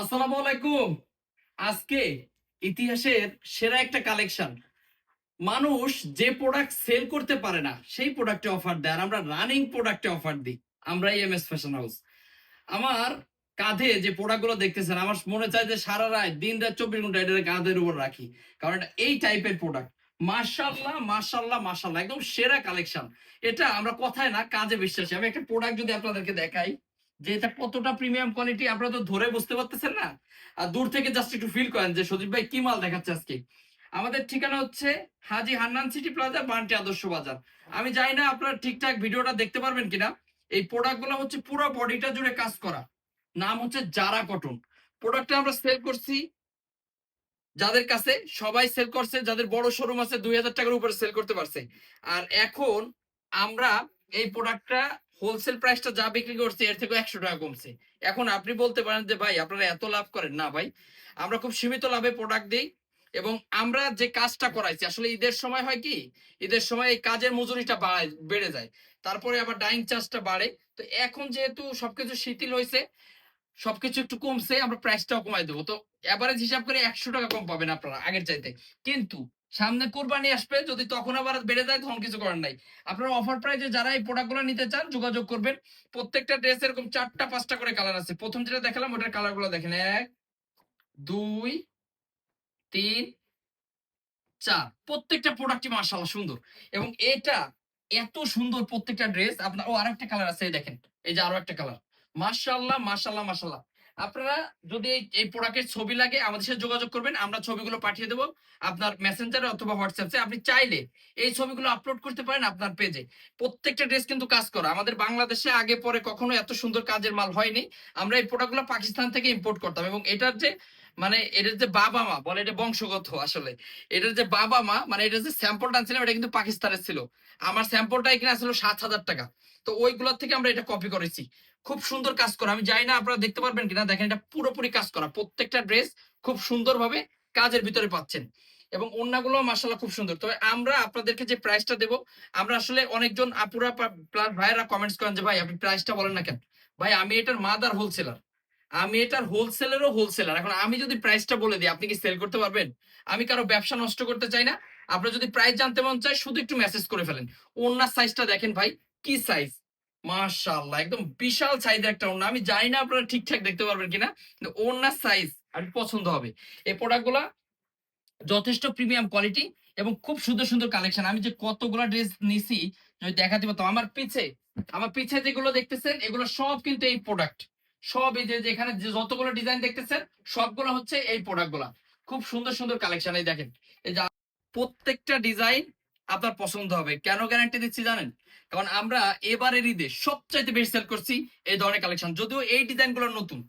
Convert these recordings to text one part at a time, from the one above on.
আসসালামু আলাইকুম। আজকে ইতিহাসের সেরা একটা কালেকশন মানুষ যে প্রোডাক্ট সেল করতে পারে না, সেই প্রোডাক্টে অফার দেয়। আর আমরা রানিং প্রোডাক্টে অফার দিই। আমরা এম এস ফ্যাশন হাউস আমার কাঁধে যে প্রোডাক্টগুলো দেখতেছেন, আমার মনে চায় যে সারা রাত, দিন রাত চব্বিশ ঘণ্টা এটা কাঁধের উপর রাখি। কারণ এটা এই টাইপের প্রোডাক্ট মার্শাল্লাহ মার্শাল্লাহ মার্শাল্লাহ একদম সেরা কালেকশন এটা আমরা কথায় না, কাজে বিশ্বাসী। আমি একটা প্রোডাক্ট যদি আপনাদেরকে দেখাই। যে এটা কতটা প্রিমিয়াম কোয়ালিটি আপনারা তো ধরে বুঝতে পারতেছেন না? আর দূর থেকে জাস্ট একটু ফিল করেন যে সজীব ভাই কি মাল দেখাচ্ছে আজকে। আমাদের ঠিকানা হচ্ছে হাজি হান্নান সিটি প্লাজা, বান্টি আদর্শ বাজার। আমি জানি না আপনারা ঠিকঠাক ভিডিওটা দেখতে পারবেন কিনা। এই প্রোডাক্টগুলো হচ্ছে পুরো বডিটা জুড়ে কাজ করা। নাম হচ্ছে জারা কটন। প্রোডাক্টটা আমরা সেল করছি যাদের কাছে, সবাই সেল করছে, যাদের বড় শোরুম আছে, দুই হাজার টাকার উপরে সেল করতে পারছে। আর এখন আমরা এই প্রোডাক্টটা হোলসেল প্রাইসটা যা বিক্রি করছে, এর থেকে একশো টাকা কমছে। এখন আপনি বলতে পারেন যে, ভাই, আপনারা এত লাভ করেন? না, ভাই। আমরা খুব সীমিত লাভে প্রোডাক্ট দিই এবং আমরা যে কাজটা করাইছি, আসলে ঈদের সময় হয় কি, ঈদের সময় এই কাজের মজুরিটা বেড়ে যায়। তারপরে আবার ডাইং চার্জটা বাড়ে। তো এখন যেহেতু সবকিছু শিথিল হয়েছে সবকিছু একটু কমছে, আমরা প্রাইসটাও কমাই দেবো। তো এভারেজ হিসাব করে একশো টাকা কম পাবেন আপনারা আগের চাইতে। কিন্তু সামনে কোরবানি আসবে, যদি তখন আবার বেড়ে যায়, তখন কিছু করার নাই। আপনারা অফার প্রাইজে যারা এই প্রোডাক্টগুলো নিতে চান, যোগাযোগ করবেন। প্রত্যেকটা ড্রেস এরকম চারটা, পাঁচটা করে কালার আছে। প্রথম যেটা দেখালাম, ওটার কালারগুলো দেখেন। এক, দুই, তিন, চার। প্রত্যেকটা প্রোডাক্টই মার্শাল্লাহ সুন্দর। এবং এটা এত সুন্দর প্রত্যেকটা ড্রেস আপনার, ও আরেকটা কালার আছে দেখেন। এই যে আরও একটা কালার মার্শাল্লাহ মার্শাল্লাহ মার্শাল্লাহ আপনারা যদি এই- প্রোডাক্টের ছবি লাগে, আমাদের সাথে যোগাযোগ করবেন, আমরা ছবিগুলো পাঠিয়ে দেবো আপনার মেসেঞ্জারে অথবা হোয়াটসঅ্যাপে আপনি চাইলে এই ছবিগুলো আপলোড করতে পারেন আপনার পেজে প্রত্যেকটা ড্রেস কিন্তু কাজ করা। আমাদের বাংলাদেশে আগে পরে কখনো এত সুন্দর কাজের মাল হয়নি। আমরা এই প্রোডাক্টগুলো পাকিস্তান থেকে ইম্পোর্ট করতাম এবং এটার যে মানে এটার যে বাবা মা, বলে এটা বংশগত আসলে এটার যে বাবা মা মানে এটার যে স্যাম্পলটা আনছিলাম এটা কিন্তু পাকিস্তানের ছিল। আমার স্যাম্পলটা এখানে আসলে সাত হাজার টাকা। তো ওইগুলোর থেকে আমরা এটা কপি করেছি। খুব সুন্দর কাজ করা। আমি জানি না আপনারা দেখতে পারবেন কিনা। দেখেন, এটা পুরোপুরি কাজ করা। প্রত্যেকটা ড্রেস খুব সুন্দরভাবে কাজের ভিতরে পাচ্ছেন। এবং অন্যগুলো মাসাল্লাহ খুব সুন্দর। তবে আমরা আপনাদেরকে যে প্রাইসটা দেব, আমরা আসলে অনেকজন আপুরা প্লাস ভাইয়েরা কমেন্টস করেন যে, ভাই, আপনি প্রাইসটা বলেন না কেন? ভাই, আমি এটার মাদার হোলসেলার আমি এটার হোলসেলেরও হোলসেলার এখন আমি যদি প্রাইসটা বলে দিই, আপনি কি সেল করতে পারবেন? আমি কারও ব্যবসা নষ্ট করতে চাই না। আপনার যদি প্রাইস জানতে মন চায়, শুধু একটু মেসেজ করে ফেলেন। ওনার সাইজটা দেখেন ভাই, কি সাইজ মাশাআল্লাহ, একদম বিশাল সাইজের একটা ওড়না। আমি জানি না আপনারা ঠিকঠাক দেখতে পারবেন কিনা, কিন্তু ওড়নার সাইজ আর পছন্দ হবে। এই প্রোডাক্টগুলা যথেষ্ট প্রিমিয়াম কোয়ালিটি এবং খুব সুন্দর সুন্দর কালেকশন আমি যে কতগুলো ড্রেস নিছি, যদি দেখাতে পারতাম, আমার পিছে আমার পিছে যেগুলো দেখতেছেন, এগুলো সব কিন্তু এই প্রোডাক্ট সব এই যে এখানে যে যতগুলো ডিজাইন দেখতেছেন, সবগুলো হচ্ছে এই প্রোডাক্টগুলা। খুব সুন্দর সুন্দর কালেকশন এই দেখেন। এই যে প্রত্যেকটা ডিজাইন আপনার পছন্দ হবে। কেন গ্যারান্টি দিচ্ছি জানেন? কারণ আমরা এবারের ঈদে সবচাইতে বেশি সেল করছি এই ধরনের কালেকশন যদিও এই ডিজাইনগুলো নতুন,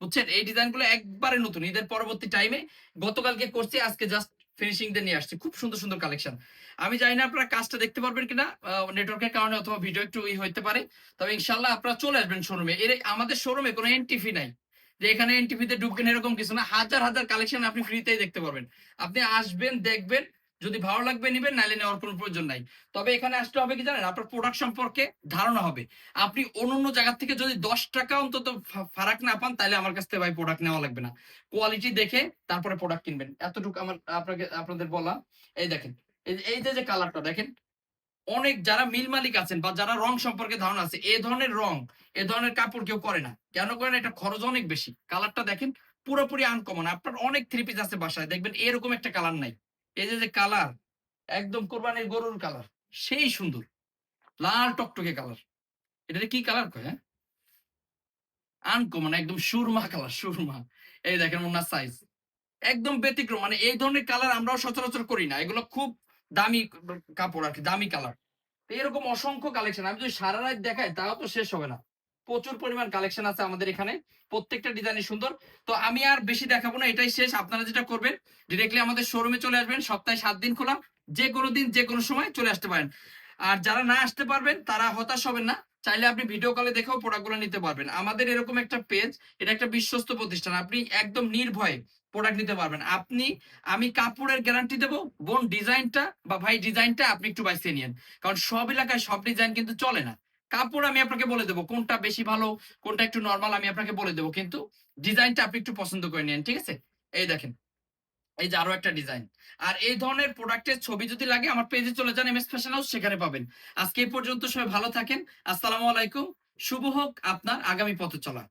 বুঝছেন? এই ডিজাইনগুলো একবারে নতুন। ঈদের পরবর্তী টাইমে গতকালকে করছি, আজকে জাস্ট ফিনিশিং দিয়ে নিয়ে আসছি। খুব সুন্দর সুন্দর কালেকশন আমি জানি না আপনারা কাজটা দেখতে পারবেন কিনা নেটওয়ার্কের কারণে অথবা ভিডিও একটু ই হইতে পারে। তবে ইনশাল্লাহ আপনারা চলে আসবেন শোরুমে এর আমাদের শোরুমে কোনো এনটিভি নাই। যে এখানে এনটিভিতে ঢুকবেন এরকম কিছু না। হাজার হাজার কালেকশন আপনি ফ্রিতেই দেখতে পারবেন। আপনি আসবেন, দেখবেন যদি ভালো লাগবে নিবেন নাইলে নেওয়ার কোনো প্রয়োজন নাই। তবে এখানে আসতে হবে কি জানেন? আপনার প্রোডাক্ট সম্পর্কে ধারণা হবে। আপনি অন্য অন্য জায়গা থেকে যদি দশ টাকা অন্তত ফারাক না পান, তাহলে আমার কাছ থেকে ভাই প্রোডাক্ট নেওয়া লাগবে না। কোয়ালিটি দেখে তারপরে প্রোডাক্ট কিনবেন। এতটুকু আমার আপনাকে, আপনাদের বলা। এই দেখেন, এই- এই যে যে কালারটা দেখেন। অনেক যারা মিল মালিক আছেন বা যারা রং সম্পর্কে ধারণা আছে, এ ধরনের রং, এ ধরনের কাপড় কেউ করে না। কেন করে না? এটা খরচ অনেক বেশি। কালারটা দেখেন পুরোপুরি আনকমন আপনার অনেক থ্রি পিস আছে বাসায়, দেখবেন এরকম একটা কালার নাই। এই যে কালার একদম কোরবানির গরুর কালার সেই সুন্দর। লাল টকটকে কালার এটা কি কালার কয় হ্যাঁ? আনকমন, একদম সুরমা কালার সুরমা। এই দেখেন ওনার সাইজ একদম ব্যতিক্রম মানে এই ধরনের কালার আমরাও সচরাচর করি না। এগুলো খুব দামি কাপড় আর কি, দামি কালার এরকম অসংখ্য কালেকশন আমি যদি সারা রাত দেখাই, তাও তো শেষ হবে না। প্রচুর পরিমাণ কালেকশন আছে আমাদের এখানে। প্রত্যেকটা ডিজাইনই সুন্দর। তো আমি আর বেশি দেখাবো না, এটাই শেষ। আপনারা যেটা করবেন ডিরেক্টলি আমাদের শোরুমে চলে আসবেন, সপ্তাহে সাত দিন খোলা, যে কোনো দিন, যে কোনো সময় চলে আসতে পারেন। আর যারা না আসতে পারবেন, তারা হতাশ হবেন না। চাইলে আপনি ভিডিও কলে দেখেও প্রোডাক্টগুলো নিতে পারবেন। আমাদের এরকম একটা পেজ এটা একটা বিশ্বস্ত প্রতিষ্ঠান। আপনি একদম নির্ভয়ে প্রোডাক্ট নিতে পারবেন। আপনি, আমি কাপড়ের গ্যারান্টি দেবো, বোন ডিজাইনটা বা ভাই ডিজাইনটা আপনি একটু বাইসে নিয়েন। কারণ সব এলাকায় সব ডিজাইন কিন্তু চলে না। কাপড় আমি আপনাকে বলে দেবো, কোনটা বেশি ভালো, কোনটা একটু নর্মাল আমি আপনাকে বলে দেবো, কিন্তু ডিজাইনটা আপনি একটু পছন্দ করে নেন, ঠিক আছে? এই দেখেন, এই যে আরও একটা ডিজাইন আর এই ধরনের প্রোডাক্টের ছবি যদি লাগে, আমার পেজে চলে যান এম এস ফ্যাশন হাউস সেখানে পাবেন। আজকে এই পর্যন্ত সবাই ভালো থাকেন, আসসালামু আলাইকুম, শুভ হোক আপনার, আগামী পথ চলা